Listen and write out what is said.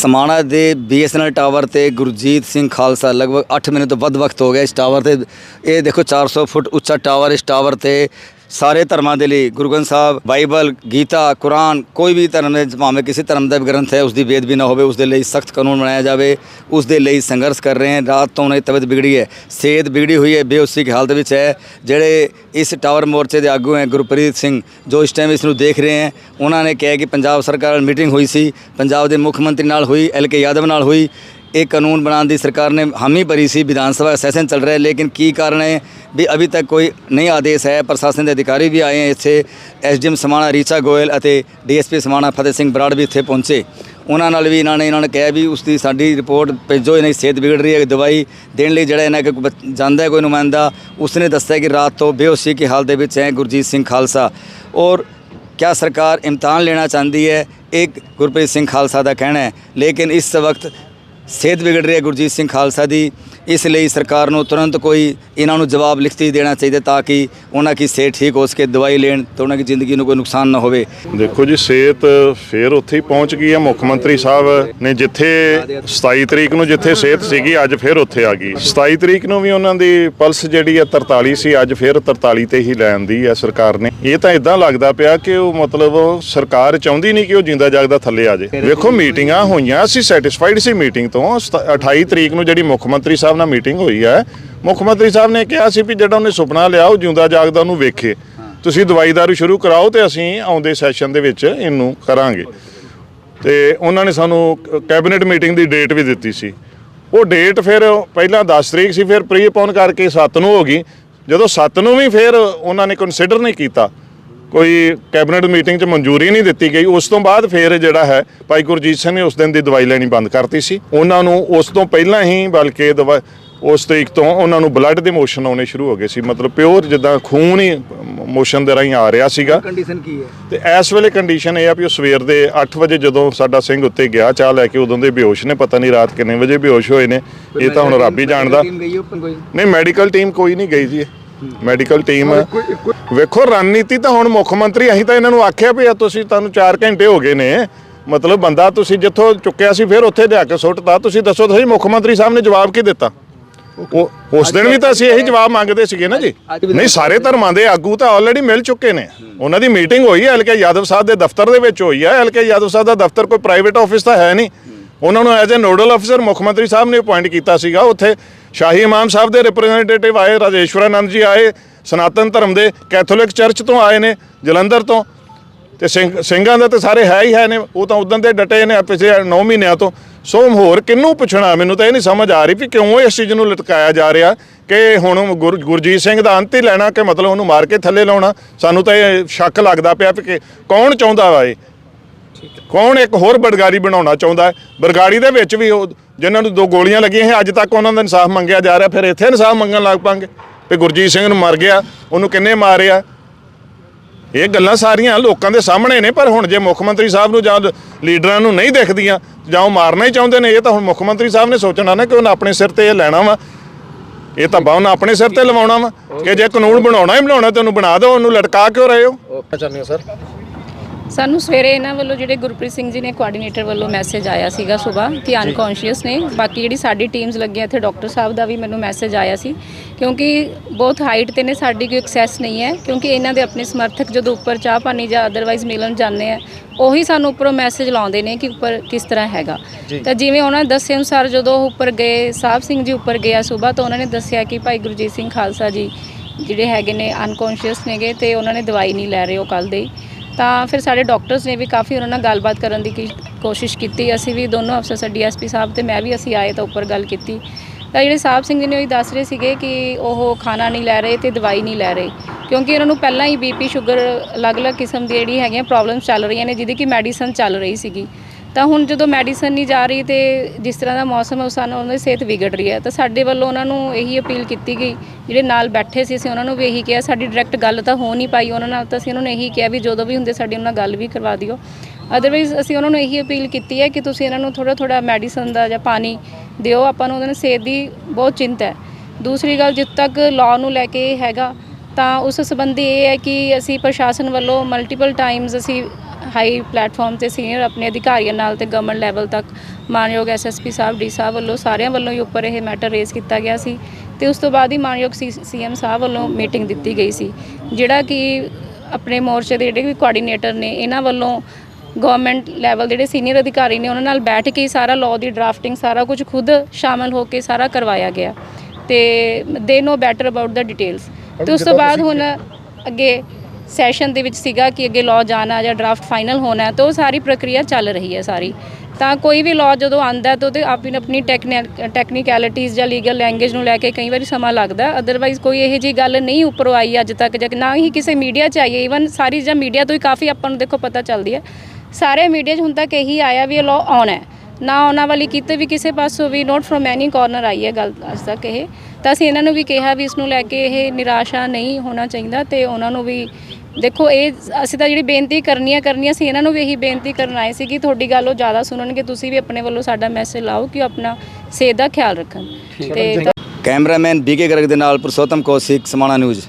ਸਮਾਣਾ ਦੇ BSNL tower ਤੇ ਗੁਰਜੀਤ ਸਿੰਘ ਖਾਲਸਾ ਲਗਭਗ 8 ਮਹੀਨੇ ਤੋਂ ਵੱਧ ਵਕਤ ਹੋ ਗਿਆ ਇਸ ਟਾਵਰ ਤੇ। ਇਹ ਦੇਖੋ 400 ਫੁੱਟ ਉੱਚਾ ਟਾਵਰ ਇਸ ਟਾਵਰ ਤੇ ਸਾਰੇ ਧਰਮਾਂ ਦੇ ਲਈ ਗੁਰੂ ਗ੍ਰੰਥ ਸਾਹਿਬ, ਬਾਈਬਲ, ਗੀਤਾ, ਕੁਰਾਨ, ਕੋਈ ਵੀ ਧਰਮ ਦੇ ਭਾਵੇਂ ਕਿਸੇ ਧਰਮ ਦਾ ਵੀ ਗ੍ਰੰਥ ਹੈ ਉਸ ਦੀ ਵੇਦ ਵੀ ਨਾ ਹੋਵੇ ਉਸ ਦੇ ਲਈ ਸਖਤ ਕਾਨੂੰਨ ਬਣਾਇਆ ਜਾਵੇ ਉਸ ਦੇ ਲਈ ਸੰਘਰਸ਼ ਕਰ ਰਹੇ ਹਨ ਰਾਤ ਤੋਂ ਉਹਨਾਂ ਦੀ ਤਬੀਅਤ ਬਿਗੜੀ ਹੈ, ਸਿਹਤ ਵਿਗੜੀ ਹੋਈ ਹੈ, ਬੇਹੋਸ਼ੀ ਦੀ ਹਾਲਤ ਵਿੱਚ ਹੈ, ਜਿਹੜੇ ਇਸ ਟਾਵਰ ਮੋਰਚੇ ਦੇ ਆਗੂ ਹੈ ਗੁਰਪ੍ਰੀਤ ਸਿੰਘ, ਜੋ ਇਸ ਟਾਈਮ ਇਸ ਨੂੰ ਦੇਖ ਰਹੇ ਹੈ, ਉਹਨਾਂ ਨੇ ਕਿਹਾ ਕਿ ਪੰਜਾਬ ਸਰਕਾਰ ਨਾਲ ਮੀਟਿੰਗ ਹੋਈ ਸੀ, ਪੰਜਾਬ ਦੇ ਮੁੱਖ ਮੰਤਰੀ ਨਾਲ ਹੋਈ, ਐਲ ਕੇ ਯਾਦਵ ਨਾਲ ਹੋਈ, ਇਹ ਕਾਨੂੰਨ ਬਣਾਉਣ ਦੀ ਸਰਕਾਰ ਨੇ ਹਾਮੀ ਭਰੀ ਸੀ, ਵਿਧਾਨ ਸਭਾ ਸੈਸ਼ਨ ਚੱਲ ਰਿਹਾ ਹੈ, ਲੇਕਿਨ ਕੀ ਕਾਰਨ ਹੈ ਵੀ ਅਭੀ ਤੱਕ ਕੋਈ ਨਹੀਂ ਆਦੇਸ਼ ਹੈ ਪ੍ਰਸ਼ਾਸਨ ਦੇ ਅਧਿਕਾਰੀ ਵੀ ਆਏ ਹੈ ਇੱਥੇ ਐਸਡੀਐਮ ਸਮਾਣਾ ਰੀਚਾ ਗੋਇਲ ਅਤੇ ਡੀਐਸਪੀ ਸਮਾਣਾ ਫਤਿਹ ਸਿੰਘ ਬਰਾੜ ਵੀ ਇੱਥੇ ਪਹੁੰਚੇ ਉਹਨਾਂ ਨਾਲ ਵੀ ਇਹਨਾਂ ਨੇ ਇਹਨਾਂ ਨੇ ਕਿਹਾ ਵੀ ਉਸ ਦੀ ਸਾਡੀ ਰਿਪੋਰਟ ਭੇਜੋ ਇਹਨਾਂ ਦੀ ਸਿਹਤ ਵਿਗੜ ਰਹੀ ਹੈ ਦਵਾਈ ਦੇਣ ਲਈ ਜਿਹੜਾ ਇਹਨਾਂ ਕੋਲ ਬੱਚ- ਜਾਂਦਾ ਹੈ ਕੋਈ ਨੁਮਾਇੰਦਾ ਉਸਨੇ ਦੱਸਿਆ ਕਿ ਰਾਤ ਤੋਂ ਬੇਹੋਸ਼ੀ ਦੀ ਹਾਲਤ ਦੇ ਵਿੱਚ ਹੈ ਗੁਰਜੀਤ ਸਿੰਘ ਖਾਲਸਾ ਔਰ क्या सरकार इम्तहान लेना चाहती है एक गुरप्रीत सिंह खालसा का कहना है लेकिन इस वक्त ਸਿਹਤ ਵਿਗੜ ਰਹੀ ਹੈ ਗੁਰਜੀਤ ਸਿੰਘ ਖਾਲਸਾ ਦੀ ਇਸ ਲਈ ਸਰਕਾਰ ਨੂੰ ਤੁਰੰਤ ਕੋਈ ਇਹਨਾਂ ਨੂੰ ਜਵਾਬ ਲਿਖਤੀ ਦੇਣਾ ਚਾਹੀਦਾ ਤਾਂ ਕਿ ਉਹਨਾਂ ਦੀ ਸਿਹਤ ਠੀਕ ਹੋ ਸਕੇ, ਦਵਾਈ ਲੈਣ ਤੇ ਉਹਨਾਂ ਦੀ ਜ਼ਿੰਦਗੀ ਨੂੰ ਕੋਈ ਨੁਕਸਾਨ ਨਾ ਹੋਵੇ। ਦੇਖੋ ਜੀ, ਸਿਹਤ ਫੇਰ ਉੱਥੇ ਹੀ ਪਹੁੰਚ ਗਈ ਹੈ। ਮੁੱਖ ਮੰਤਰੀ ਸਾਹਿਬ ਨੇ ਜਿੱਥੇ 27 ਤਰੀਕ ਨੂੰ ਜਿੱਥੇ ਸਿਹਤ ਸੀਗੀ, ਅੱਜ ਫੇਰ ਉੱਥੇ ਆ ਗਈ। 27 ਤਰੀਕ ਨੂੰ ਵੀ ਉਹਨਾਂ ਦੀ ਪਲਸ ਜਿਹੜੀ ਹੈ 43 ਸੀ, ਅੱਜ ਫੇਰ 43 ਤੇ ਹੀ ਲੈਣ ਦੀ ਹੈ ਸਰਕਾਰ ਨੇ। ਇਹ ਤਾਂ ਇਦਾਂ ਲੱਗਦਾ ਪਿਆ ਕਿ ਉਹ ਮਤਲਬ ਸਰਕਾਰ ਚਾਹੁੰਦੀ ਨਹੀਂ ਕਿ ਉਹ ਜਿੰਦਾ ਜਾਗਦਾ ਥੱਲੇ ਆ ਜਾਏ। ਵੇਖੋ, ਮੀਟਿੰਗਾਂ ਹੋਈਆਂ, ਅਸੀਂ ਸੈਟੀਸਫਾਈਡ ਸੀ ਮੀਟਿੰਗ ਤੋਂ। ਸਤ- 28 ਤਰੀਕ ਨੂੰ ਜਿਹੜੀ ਮੁੱਖ ਮੰਤਰੀ ਸਾਹਿਬ ਨਾਲ ਮੀਟਿੰਗ ਹੋਈ ਹੈ। ਮੁੱਖ ਮੰਤਰੀ ਸਾਹਿਬ ਨੇ ਕਿਹਾ ਸੀ ਵੀ ਜਿਹੜਾ ਉਹਨੇ ਸੁਪਨਾ ਲਿਆ, ਉਹ ਜਿਉਂਦਾ ਜਾਗਦਾ, ਉਹਨੂੰ ਵੇਖੇ। ਤੁਸੀਂ ਦਵਾਈ ਸ਼ੁਰੂ ਕਰਾਓ ਤੇ ਅਸੀਂ ਆਉਂਦੇ ਸੈਸ਼ਨ ਦੇ ਵਿੱਚ ਇਹਨੂੰ ਕਰਾਂਗੇ। ਤੇ ਉਹਨਾਂ ਨੇ ਸਾਨੂੰ ਕੈਬਨਿਟ ਮੀਟਿੰਗ ਦੀ ਡੇਟ ਵੀ ਦਿੱਤੀ ਸੀ। ਉਹ ਡੇਟ ਫਿਰ ਪਹਿਲਾਂ 10 ਤਰੀਕ ਸੀ, ਫਿਰ ਪ੍ਰੀਪੋਨ ਕਰਕੇ 7 ਨੂੰ ਹੋ ਗਈ। ਜਦੋਂ 7 ਨੂੰ ਵੀ ਫਿਰ ਉਹਨਾਂ ਨੇ ਕੰਸੀਡਰ ਨਹੀਂ ਕੀਤਾ ਕੋਈ ਕੈਬਨਿਟ ਮੀਟਿੰਗ 'ਚ ਮਨਜ਼ੂਰੀ ਨਹੀਂ ਦਿੱਤੀ ਗਈ। ਉਸ ਤੋਂ ਬਾਅਦ ਫਿਰ ਜਿਹੜਾ ਹੈ ਭਾਈ ਗੁਰਜੀਤ ਸਿੰਘ ਨੇ ਉਸ ਦਿਨ ਦੀ ਦਵਾਈ ਲੈਣੀ ਬੰਦ ਕਰਤੀ ਸੀ। ਉਹਨਾਂ ਨੂੰ ਉਸ ਤੋਂ ਪਹਿਲਾਂ ਹੀ ਬਲਕਿ ਉਸ ਤਰੀਕ ਤੋਂ ਉਹਨਾਂ ਨੂੰ ਬਲੱਡ ਦੇ ਮੋਸ਼ਨ ਆਉਣੇ ਸ਼ੁਰੂ ਹੋ ਗਏ ਸੀ। ਮਤਲਬ ਪਿਓਰ ਜਿੱਦਾਂ ਖੂਨ ਹੀ ਮੋਸ਼ਨ ਦੇ ਰਾਹੀਂ ਆ ਰਿਹਾ ਸੀਗਾ। ਕੰਡੀਸ਼ਨ ਕੀ ਹੈ? ਤੇ ਇਸ ਵੇਲੇ ਕੰਡੀਸ਼ਨ ਇਹ ਆ ਵੀ ਉਹ ਸਵੇਰ ਦੇ 8 ਵਜੇ ਜਦੋਂ ਸਾਡਾ ਸਿੰਘ ਉੱਤੇ ਗਿਆ ਚਾਹ ਲੈ ਕੇ ਉਦੋਂ ਦੇ ਬੇਹੋਸ਼ ਨੇ। ਪਤਾ ਨਹੀਂ ਰਾਤ ਕਿੰਨੇ ਵਜੇ ਬੇਹੋਸ਼ ਹੋਏ ਨੇ। ਇਹ ਤਾਂ ਹੁਣ ਰੱਬ ਹੀ ਜਾਣਦਾ। ਨਹੀਂ ਮੈਡੀਕਲ ਟੀਮ ਕੋਈ ਨਹੀਂ ਗਈ ਜੀ। Medical team. ਵੇਖੋ ਰਣਨੀਤੀ ਤਾਂ ਹੁਣ ਮੁੱਖ ਮੰਤਰੀ ਅਸੀਂ ਤਾਂ ਇਹਨਾਂ ਨੂੰ ਆਖਿਆ ਵੀ ਆ ਤੁਸੀਂ ਤੁਹਾਨੂੰ 4 ਘੰਟੇ ਹੋ ਗਏ ਨੇ। ਮਤਲਬ ਬੰਦਾ ਤੁਸੀਂ ਜਿੱਥੋਂ ਚੁੱਕਿਆ ਸੀ ਫਿਰ ਉੱਥੇ ਲਿਆ ਕੇ ਸੁੱਟਤਾ ਤੁਸੀਂ ਦੱਸੋ ਤੁਸੀਂ ਮੁੱਖ ਮੰਤਰੀ ਸਾਹਿਬ ਨੇ ਜਵਾਬ ਕੀ ਦਿੱਤਾ? ਉਹ ਉਸ ਦਿਨ ਵੀ ਤਾਂ ਅਸੀਂ ਇਹੀ ਜਵਾਬ ਮੰਗਦੇ ਸੀਗੇ ਨਾ ਜੀ। ਨਹੀਂ ਸਾਰੇ ਧਰਮਾਂ ਦੇ ਆਗੂ ਤਾਂ ਆਲਰੇਡੀ ਮਿਲ ਚੁੱਕੇ ਨੇ। ਉਹਨਾਂ ਦੀ ਮੀਟਿੰਗ ਹੋਈ ਹੈ ਐਲਕੇ ਯਾਦਵ ਸਾਹਿਬ ਦੇ ਦਫ਼ਤਰ ਦੇ ਵਿੱਚ ਹੋਈ ਹੈ ਐਲਕੇ ਯਾਦਵ ਸਾਹਿਬ ਦਾ ਦਫ਼ਤਰ ਕੋਈ ਪ੍ਰਾਈਵੇਟ ਆਫਿਸ ਤਾਂ ਹੈ ਨਹੀਂ। ਉਹਨਾਂ ਨੂੰ ਐਜ਼ ਅ ਨੋਡਲ ਅਫਸਰ ਮੁੱਖ ਮੰਤਰੀ ਸਾਹਿਬ ਨੇ ਅਪਾਇੰਟ ਕੀਤਾ ਸੀਗਾ। ਉੱਥੇ ਸ਼ਾਹੀ ਇਮਾਮ ਸਾਹਿਬ ਦੇ ਰਿਪਰੈਜ਼ੈਂਟੇਟਿਵ ਆਏ, ਰਾਜੇਸ਼ਵਰਾਨੰਦ ਜੀ ਆਏ, ਸਨਾਤਨ ਧਰਮ ਦੇ ਕੈਥੋਲਿਕ ਚਰਚ ਤੋਂ ਆਏ ਨੇ, ਜਲੰਧਰ ਤੋਂ। ਤੇ ਸਿੰਘਾਂ ਦਾ ਤੇ ਸਾਰੇ ਹੈ ਹੀ ਹੈ ਨੇ, ਉਹ ਤਾਂ ਉਦੋਂ ਦੇ ਡਟੇ ਨੇ ਪਿਛਲੇ 9 ਮਹੀਨਿਆਂ ਤੋਂ। ਸੋ ਹੋਰ ਕਿਹਨੂੰ ਪੁੱਛਣਾ, ਮੈਨੂੰ ਤਾਂ ਇਹ ਨਹੀਂ ਸਮਝ ਆ ਰਹੀ ਵੀ ਕਿਉਂ ਇਸ ਚੀਜ਼ ਨੂੰ ਲਟਕਾਇਆ ਜਾ ਰਿਹਾ ਕਿ ਹੁਣ ਗੁਰ- ਗੁਰਜੀਤ ਸਿੰਘ ਦਾ ਅੰਤ ਹੀ ਲੈਣਾ ਕਿ ਮਤਲਬ ਉਹਨੂੰ ਮਾਰ ਕੇ ਥੱਲੇ ਲਾਉਣਾ। ਸਾਨੂੰ ਤਾਂ ਇਹ ਸ਼ੱਕ ਲੱਗਦਾ ਪਿਆ ਵੀ ਕਿ ਕੌਣ ਚਾਹੁੰਦਾ ਵਾ ਇਹ। ਕੌਣ ਇੱਕ ਹੋਰ ਬਰਗਾੜੀ ਬਣਾਉਣਾ ਚਾਹੁੰਦਾ ਹੈ? ਬਰਗਾੜੀ ਦੇ ਵਿੱਚ ਵੀ ਉਹ ਜਿਨ੍ਹਾਂ ਨੂੰ ਦੋ ਗੋਲੀਆਂ ਲੱਗੀਆਂ ਸੀ ਅੱਜ ਤੱਕ ਉਹਨਾਂ ਦਾ ਇਨਸਾਫ ਮੰਗਿਆ ਜਾ ਰਿਹਾ ਫਿਰ ਇੱਥੇ ਇਨਸਾਫ ਮੰਗਣ ਲੱਗ ਪਾਂਗੇ। ਵੀ ਗੁਰਜੀਤ ਸਿੰਘ ਨੂੰ ਮਰ ਗਿਆ ਉਹਨੂੰ ਕਿੰਨੇ ਮਾਰਿਆ? ਇਹ ਗੱਲਾਂ ਸਾਰੀਆਂ ਲੋਕਾਂ ਦੇ ਸਾਹਮਣੇ ਨੇ ਪਰ ਹੁਣ ਜੇ ਮੁੱਖ ਮੰਤਰੀ ਸਾਹਿਬ ਨੂੰ ਜਾਂ ਲੀਡਰਾਂ ਨੂੰ ਨਹੀਂ ਦਿਖਦੀਆਂ ਜਾਂ ਉਹ ਮਾਰਨਾ ਹੀ ਚਾਹੁੰਦੇ ਨੇ ਇਹ ਤਾਂ ਹੁਣ ਮੁੱਖ ਮੰਤਰੀ ਸਾਹਿਬ ਨੇ ਸੋਚਣਾ ਨਾ ਕਿ ਉਹਨਾਂ ਆਪਣੇ ਸਿਰ ਤੇ ਇਹ ਲੈਣਾ ਵਾ। ਇਹ ਤਾਂ ਬਾਉਨ ਆਪਣੇ ਸਿਰ ਤੇ ਲਵਾਉਣਾ ਵਾ ਕਿ ਜੇ ਕਾਨੂੰਨ ਬਣਾਉਣਾ ਹੀ ਬਣਾਉਣਾ ਤੇ ਉਹਨੂੰ ਬਣਾ ਦਿਓ ਉਹਨੂੰ ਲਟਕਾ ਕਿਉਂ ਰਹੇ ਹੋ? ਸਾਨੂੰ ਸਵੇਰੇ ਇਹਨਾਂ ਵੱਲੋਂ ਜਿਹੜੇ ਗੁਰਪ੍ਰੀਤ ਸਿੰਘ ਜੀ ਨੇ ਕੋਆਰਡੀਨੇਟਰ ਵੱਲੋਂ ਮੈਸੇਜ ਆਇਆ ਸੀਗਾ ਸਵੇਰ ਕਿ ਅਨਕੌਂਸ਼ੀਅਸ ਨੇ। ਬਾਕੀ ਜਿਹੜੀ ਸਾਡੀ ਟੀਮਸ ਲੱਗੀਆਂ ਇੱਥੇ ਡਾਕਟਰ ਸਾਹਿਬ ਦਾ ਵੀ ਮੈਨੂੰ ਮੈਸੇਜ ਆਇਆ ਸੀ। ਕਿਉਂਕਿ ਬਹੁਤ ਹਾਈਟ ਤੇ ਨੇ ਸਾਡੀ ਕੋਈ ਐਕਸੈਸ ਨਹੀਂ ਹੈ। ਕਿਉਂਕਿ ਇਹਨਾਂ ਦੇ ਆਪਣੇ ਸਮਰਥਕ ਜਦੋਂ ਉੱਪਰ ਚਾਹ ਪਾਣੀ ਜਾਂ ਅਦਰਵਾਈਜ਼ ਮਿਲਣ ਜਾਂਦੇ ਆ ਉਹੀ ਸਾਨੂੰ ਉੱਪਰੋਂ ਮੈਸੇਜ ਲਾਉਂਦੇ ਨੇ ਕਿ ਉੱਪਰ ਕਿਸ ਤਰ੍ਹਾਂ ਹੈਗਾ। ਤਾਂ ਜਿਵੇਂ ਉਹਨਾਂ ਨੇ ਦੱਸੇ ਅਨੁਸਾਰ ਜਦੋਂ ਉਹ ਉੱਪਰ ਗਏ ਸਾਹਿਬ ਸਿੰਘ ਜੀ ਉੱਪਰ ਗਿਆ ਸਵੇਰ ਤਾਂ ਉਹਨਾਂ ਨੇ ਦੱਸਿਆ ਕਿ ਭਾਈ ਗੁਰਜੀਤ ਸਿੰਘ ਖਾਲਸਾ ਜੀ ਜਿਹੜੇ ਹੈਗੇ ਨੇ ਅਨਕੌਂਸ਼ੀਅਸ ਨੇਗੇ ਤੇ ਉਹਨਾਂ ਨੇ ਦਵਾਈ ਨਹੀਂ ਲੈ ਰਹੇ ਉਹ ਕੱਲ ਦੇ। ਤਾਂ ਫਿਰ ਸਾਡੇ ਡਾਕਟਰਸ ਨੇ ਵੀ ਕਾਫੀ ਉਹਨਾਂ ਨਾਲ ਗੱਲਬਾਤ ਕਰਨ ਦੀ ਕੀ- ਕੋਸ਼ਿਸ਼ ਕੀਤੀ। ਅਸੀਂ ਵੀ ਦੋਨੋਂ ਅਫਸਰ ਡੀਐਸਪੀ ਸਾਹਿਬ ਤੇ ਮੈਂ ਵੀ ਅਸੀਂ ਆਏ ਤਾਂ ਉੱਪਰ ਗੱਲ ਕੀਤੀ। ਤਾਂ ਜਿਹੜੇ ਸਾਹਿਬ ਸਿੰਘ ਜੀ ਨੇ ਉਹ ਹੀ ਦੱਸ ਰਹੇ ਸੀਗੇ ਕਿ ਉਹ ਖਾਣਾ ਨਹੀਂ ਲੈ ਰਹੇ ਤੇ ਦਵਾਈ ਨਹੀਂ ਲੈ ਰਹੇ। ਕਿਉਂਕਿ ਉਹਨਾਂ ਨੂੰ ਪਹਿਲਾਂ ਹੀ ਬੀਪੀ ਸ਼ੂਗਰ ਅਲੱਗ-ਅਲੱਗ ਕਿਸਮ ਦੀ ਜਿਹੜੀ ਹੈਗੀਆਂ ਪ੍ਰੋਬਲਮਸ ਚੱਲ ਰਹੀਆਂ ਨੇ, ਜਿਹਦੀ ਕਿ ਮੈਡੀਸਨ ਚੱਲ ਰਹੀ ਸੀਗੀ। ਤਾਂ ਹੁਣ ਜਦੋਂ ਮੈਡੀਸਨ ਨਹੀਂ ਜਾ ਰਹੀ ਤੇ ਜਿਸ ਤਰ੍ਹਾਂ ਦਾ ਮੌਸਮ ਹੈ ਉਸ ਨਾਲ ਉਹਨਾਂ ਦੀ ਸਿਹਤ ਵਿਗੜ ਰਹੀ ਹੈ। ਤਾਂ ਸਾਡੇ ਵੱਲੋਂ ਉਹਨਾਂ ਨੂੰ ਇਹੀ ਅਪੀਲ ਕੀਤੀ ਗਈ, ਜਿਹੜੇ ਨਾਲ ਬੈਠੇ ਸੀ, ਅਸੀਂ ਉਹਨਾਂ ਨੂੰ ਵੀ ਇਹੀ ਕਿਹਾ। ਸਾਡੀ ਡਾਇਰੈਕਟ ਗੱਲ ਤਾਂ ਹੋ ਨਹੀਂ ਪਾਈ ਉਹਨਾਂ ਨਾਲ, ਤਾਂ ਅਸੀਂ ਉਹਨਾਂ ਨੂੰ ਇਹੀ ਕਿਹਾ ਵੀ ਜਦੋਂ ਵੀ ਹੁੰਦੇ ਸਾਡੀ ਉਹਨਾਂ ਨਾਲ ਗੱਲ ਵੀ ਕਰਵਾ ਦਿਓ। ਅਦਰਵਾਈਜ਼ ਅਸੀਂ ਉਹਨਾਂ ਨੂੰ ਇਹੀ ਅਪੀਲ ਕੀਤੀ ਹੈ ਕਿ ਤੁਸੀਂ ਇਹਨਾਂ ਨੂੰ ਥੋੜਾ ਥੋੜਾ ਮੈਡੀਸਨ ਦਾ ਜਾਂ ਪਾਣੀ ਦਿਓ, ਆਪਾਂ ਨੂੰ ਉਹਨਾਂ ਦੀ ਸਿਹਤ ਦੀ ਬਹੁਤ ਚਿੰਤਾ ਹੈ। ਦੂਸਰੀ ਗੱਲ, ਜਿੱਦ ਤੱਕ ਲਾਅ ਨੂੰ ਲੈ ਕੇ ਹੈਗਾ, ਤਾਂ ਉਸ ਸੰਬੰਧੀ ਇਹ ਹੈ ਕਿ ਅਸੀਂ ਪ੍ਰਸ਼ਾਸਨ ਵੱਲੋਂ ਮਲਟੀਪਲ ਟਾਈਮਸ ਅਸੀਂ ਹਾਈ ਪਲੇਟਫਾਰਮ ਤੇ ਸੀਨੀਅਰ ਆਪਣੇ ਅਧਿਕਾਰੀਆਂ ਨਾਲ ਤੇ ਗਵਰਨਮੈਂਟ ਲੈਵਲ ਤੱਕ ਮਾਨਯੋਗ ਐਸਐਸਪੀ ਸਾਹਿਬ ਡੀ ਸਾਹਿਬ ਵੱਲੋਂ ਸਾਰਿਆਂ ਵੱਲੋਂ ਹੀ ਉੱਪਰ ਇਹ ਮੈਟਰ ਰੇਜ਼ ਕੀਤਾ ਗਿਆ ਸੀ ਤੇ ਉਸ ਤੋਂ ਬਾਅਦ ਹੀ ਮਾਨਯੋਗ ਸੀਐਮ ਸਾਹਿਬ ਵੱਲੋਂ ਮੀਟਿੰਗ ਦਿੱਤੀ ਗਈ ਸੀ ਜਿਹੜਾ ਕਿ ਆਪਣੇ ਮੋਰਚੇ ਦੇ ਜਿਹੜੇ ਵੀ ਕੋਆਰਡੀਨੇਟਰ ਨੇ ਇਹਨਾਂ ਵੱਲੋਂ ਗਵਰਨਮੈਂਟ ਲੈਵਲ ਜਿਹੜੇ ਸੀਨੀਅਰ ਅਧਿਕਾਰੀ ਨੇ ਉਹਨਾਂ ਨਾਲ ਬੈਠ ਕੇ ਸਾਰਾ ਲਾਅ ਦੀ ਡਰਾਫਟਿੰਗ ਸਾਰਾ ਕੁਝ ਖੁਦ ਸ਼ਾਮਲ ਹੋ ਕੇ ਸਾਰਾ ਕਰਵਾਇਆ ਗਿਆ ਤੇ they know better about the details. ਤੇ ਉਸ ਤੋਂ ਬਾਅਦ ਹੁਣ ਅੱਗੇ ਸੈਸ਼ਨ ਦੇ ਵਿੱਚ ਸੀਗਾ ਕਿ ਅੱਗੇ ਲਾਅ ਜਾਣਾ ਜਾਂ ਡਰਾਫਟ ਫਾਈਨਲ ਹੋਣਾ ਤਾਂ ਉਹ ਸਾਰੀ ਪ੍ਰਕਿਰਿਆ ਚੱਲ ਰਹੀ ਹੈ ਸਾਰੀ। ਤਾਂ ਕੋਈ ਵੀ ਲਾਅ ਜਦੋਂ ਆਂਦਾ ਤਾਂ ਉਹਦੇ ਆਪਣੀ ਆਪਣੀ ਟੈਕਨੀਕੈਲਿਟੀਜ਼ ਜਾਂ ਲੀਗਲ ਲੈਂਗੁਏਜ ਨੂੰ ਲੈ ਕੇ ਕਈ ਵਾਰੀ ਸਮਾਂ ਲੱਗਦਾ ਅਦਰਵਾਈਜ਼ ਕੋਈ ਇਹੋ ਜੀ ਗੱਲ ਨਹੀਂ ਉੱਪਰੋਂ ਆਈ ਅੱਜ ਤੱਕ ਜਾਂ ਨਾ ਹੀ ਕਿਸੇ ਮੀਡੀਆ 'ਚ ਆਈ ਹੈ। ਈਵਨ ਸਾਰੀ ਜਾਂ ਮੀਡੀਆ ਤੋਂ ਹੀ ਕਾਫੀ ਆਪਾਂ ਨੂੰ ਦੇਖੋ ਪਤਾ ਚੱਲਦੀ ਹੈ। ਸਾਰੇ ਮੀਡੀਆ 'ਚ ਹੁਣ ਤੱਕ ਇਹੀ ਆਇਆ ਵੀ ਇਹ ਲਾਅ ਆਉਣਾ ਹੈ। ਨਾ ਆਉਣਾ ਵਾਲੀ ਕਿਤੇ ਵੀ ਕਿਸੇ ਪਾਸੋਂ ਵੀ ਨੋਟ ਫਰੋਮ ਐਨੀ ਕਾਰਨਰ ਆਈ ਹੈ ਗੱਲ ਅੱਜ ਤੱਕ ਇਹ। ਤਾਂ ਅਸੀਂ ਇਹਨਾਂ ਨੂੰ ਵੀ ਕਿਹਾ ਵੀ ਇਸ ਨੂੰ ਲੈ ਕੇ ਇਹ ਨਿਰਾਸ਼ਾ ਨਹੀਂ ਹੋਣਾ ਚਾਹੀਦਾ ਤੇ ਉਹਨਾਂ ਨੂੰ ਵੀ ਦੇਖੋ ਇਹ ਅਸੀਂ ਤਾਂ ਜਿਹੜੀ ਬੇਨਤੀ ਕਰਨੀਆਂ ਕਰਨੀਆਂ ਸੀ ਇਹਨਾਂ ਨੂੰ ਵੀ ਇਹੀ ਬੇਨਤੀ ਕਰਨ ਆਏ ਸੀ ਕਿ ਤੁਹਾਡੀ ਗੱਲ ਉਹ ਜ਼ਿਆਦਾ ਸੁਣਨਗੇ ਤੁਸੀਂ ਵੀ ਆਪਣੇ ਵੱਲੋਂ ਸਾਡਾ ਮੈਸੇਜ ਲਾਓ ਕਿ ਉਹ ਆਪਣਾ ਸਿਹਤ ਦਾ ਖਿਆਲ ਰੱਖਣ। ਤੇ ਕੈਮਰਾਮੈਨ ਬੀਕੇ ਗਰਗ ਦੇ ਨਾਲ ਪੁਰਸ਼ੋਤਮ ਕੌਸ਼ਿਕ ਸਮਾਣਾ ਨਿਊਜ਼।